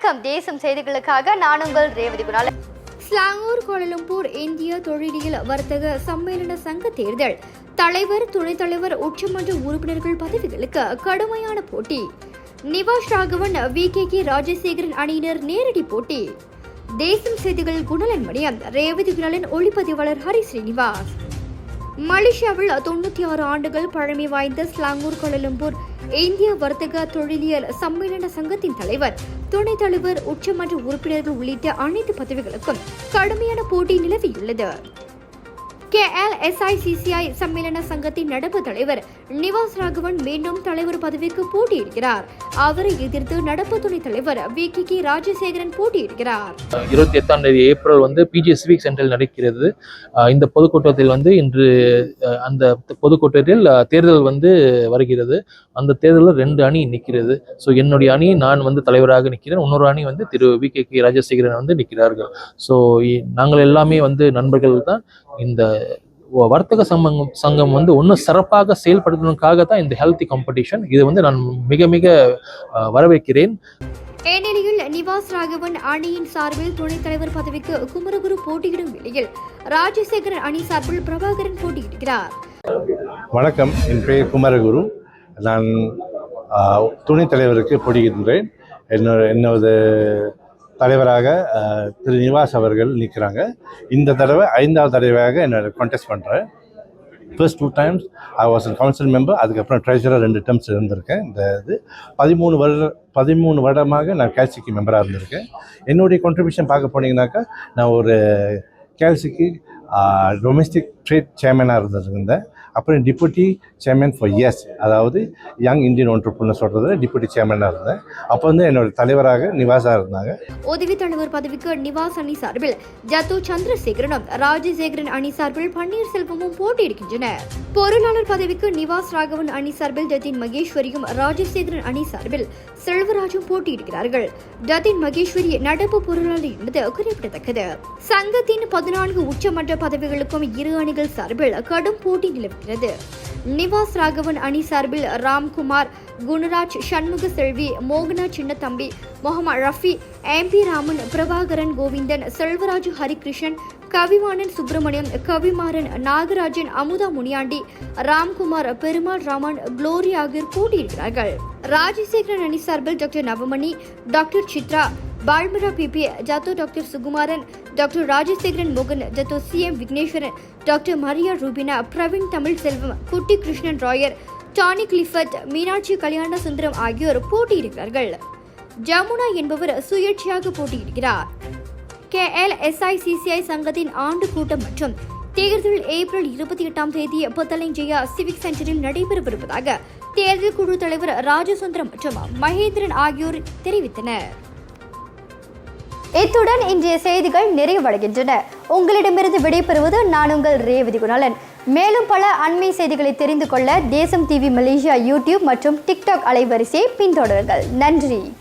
வணக்கம். தேசம் செய்திகளுக்காக நான் உங்கள் ரேவதி குணால் ஸ்லாங்கூர் கோலலம்பூர் இந்திய தொழிலியல் வர்த்தக சம்மேளன சங்க தேர்தல். தலைவர் துணைத் தலைவர் உச்சமன்ற உறுப்பினர்கள் பதவிகளுக்கு கடுமையான போட்டி. Nivash Raghavan V. K. K. Rajasekaran அணியினர் நேரடி போட்டி. தேசம் செய்திகள் குணலன் மணியம் ரேவதி குணலன் ஒளிப்பதிவாளர் ஹரி ஸ்ரீனிவாஸ் மலேசியாவில் தொண்ணூற்றி ஆறு ஆண்டுகள் பழமை வாய்ந்த ஸ்லாங்கூர் கோலலம்பூர் இந்திய வர்த்தக தொழிலியல் சம்மேளன சங்கத்தின் தலைவர் துணைத் தலைவர் உச்சமன்ற உறுப்பினர்கள் உள்ளிட்ட அனைத்து பதவிகளுக்கும் கடுமையான போட்டி நிலவியுள்ளது. கே எல் எஸ்ஐசிசிஐ சம்மேளன சங்கத்தின் நடப்பு தலைவர் நிவாஸ் ராகவன் மீண்டும் தலைவர் பதவிக்கு போட்டியிடுகிறார். அவரை எதிர்த்து நடப்பு துணைத் தலைவர் வி கே கே ராஜசேகரன் போட்டியிடுகிறார். இருபத்தி எட்டாம் தேதி ஏப்ரல் வந்து பிஜி சிவிக் சென்டரில் நடக்கிறது. இந்த பொதுக்கூட்டத்தில் வந்து இன்று அந்த பொதுக்கூட்டத்தில் தேர்தல் வந்து வருகிறது. அந்த தேர்தலில் ரெண்டு அணி நிற்கிறது ஸோ என்னுடைய அணி நான் வந்து தலைவராக நிற்கிறேன் இன்னொரு அணி வந்து திரு வி கே கே ராஜசேகரன் வந்து நிற்கிறார்கள் ஸோ நாங்கள் எல்லாமே வந்து நண்பர்கள் தான். இந்த வர்த்தக சங்கம் சங்கம் வந்து இன்னும் சிறப்பாக செயல்படுத்தணுக்காக தான் இந்த ஹெல்த்தி காம்படிஷன் இது வந்து நான் மிக மிக வரவேற்கிறேன். இந்நிலையில் நிவாஸ் ராகவன் அணியின் சார்பில் துணைத் தலைவர் பதவிக்கு குமரகுரு போட்டியிடும் நிலையில் ராஜசேகரன் அணி சார்பில் பிரபாகரன் போட்டியிடுகிறார். வணக்கம். என் பெயர் குமரகுரு. நான் துணை துணைத் தலைவருக்கு பிடிக்கின்றேன். என்னோட என்னோட தலைவராக திரு நிவாஸ் அவர்கள் நிற்கிறாங்க இந்த தடவை ஐந்தாவது தடவையாக என்னோட கான்டெஸ்ட் பண்ணுறேன் first two times I was council member அதுக்கப்புறம் ட்ரெஷரர் ரெண்டு டேர்ம்ஸ் இருந்திருக்கேன். இந்த இது பதிமூணு வருட பதிமூணு வருடமாக நான் கேல்சிக்கு மெம்பராக இருந்திருக்கேன். என்னுடைய கான்ட்ரிபியூஷன் பார்க்க போனீங்கன்னாக்கா நான் ஒரு கேல்சிக்கு டொமெஸ்டிக் ட்ரேட் சேர்மனாக இருந்திருந்தேன். அப்புறம் டிப்யூட்டி சேர்மன் ஃபார் எஸ் அதாவது யங் இந்தியன் ஒன்றுப்புன்னு சொல்கிறது டிப்யூட்டி சேர்மனாக இருந்தேன். அப்போ வந்து என்னோட தலைவராக நிவாசா இருந்தாங்க. உதவி தலைவர் பதவிக்கு நிவாஸ் அணி சார்பில் ஜத்து சந்திரசேகரனும் ராஜசேகரன் அணி சார்பில் பன்னீர்செல்வமும் போட்டியிடுகின்றனர். பொருளாளர் பதவிக்கு நிவாஸ் ராகவன் அணி சார்பில் ஜத்தின் மகேஸ்வரியும் ராஜசேகரன் அணி சார்பில் செல்வராஜும் போட்டியிடுகிறார்கள். ஜத்தின் மகேஸ்வரி நடப்பு பொருளாளர் என்பது குறிப்பிடத்தக்கது. சங்கத்தின் பதினான்கு உச்சமன்ற பதவிகளுக்கும் இரு அணிகள் சார்பில் கடும் போட்டி நிலவுகிறது நிவாஸ் ராகவன் அணி சார்பில் ராம்குமார் குணராஜ் சண்முக செல்வி மோகனா சின்னத்தம்பி முகமது ரஃபி எம்பி ராமன் பிரபாகரன் கோவிந்தன் செல்வராஜு ஹரிகிருஷ்ணன் கவிவாணன் சுப்பிரமணியம் கவிமாறன் நாகராஜன் அமுதா முனியாண்டி ராம்குமார் பெருமாள் ராமன் குளோரி ஆகியோர் போட்டியிடுகிறார்கள் ராஜசேகரன் அணி சார்பில் டாக்டர் நவமணி டாக்டர் சித்ரா பால்மரா பிபி ஜாத்தோ டாக்டர் சுகுமாரன் டாக்டர் ராஜசேகரன் மோகன் ஜத்தோ C M Vigneswaran doctor Maria Rubina Praveen Tamil Selvam Kutty Krishnan Rayar Danny Clifford Meenakshi Kalyana Sundaram ஆகியோர் போட்டியிடுகிறார்கள் ஜமுனா என்பவர் சுயேட்சையாக போட்டியிடுகிறார் கே எல் எஸ்ஐசிசிஐ சங்கத்தின் ஆண்டு கூட்டம் மற்றும் தேர்தல் ஏப்ரல் இருபத்தி எட்டாம் தேதி புத்தலஞ்சயா சிவிக் சென்டரில் நடைபெறவிருப்பதாக தேர்தல் குழு தலைவர் ராஜசுந்தரம் மற்றும் மகேந்திரன் ஆகியோர் தெரிவித்தனர் இத்துடன் இன்றைய செய்திகள் நிறைவடைகின்றன. உங்களிடமிருந்து விடைபெறுவது நான் உங்கள் ரேவதி குணாலன். மேலும் பல அண்மை செய்திகளை தெரிந்து கொள்ள தேசம் டிவி மலேசியா யூடியூப் மற்றும் டிக்டாக் அலைவரிசையை பின்தொடருங்கள். நன்றி.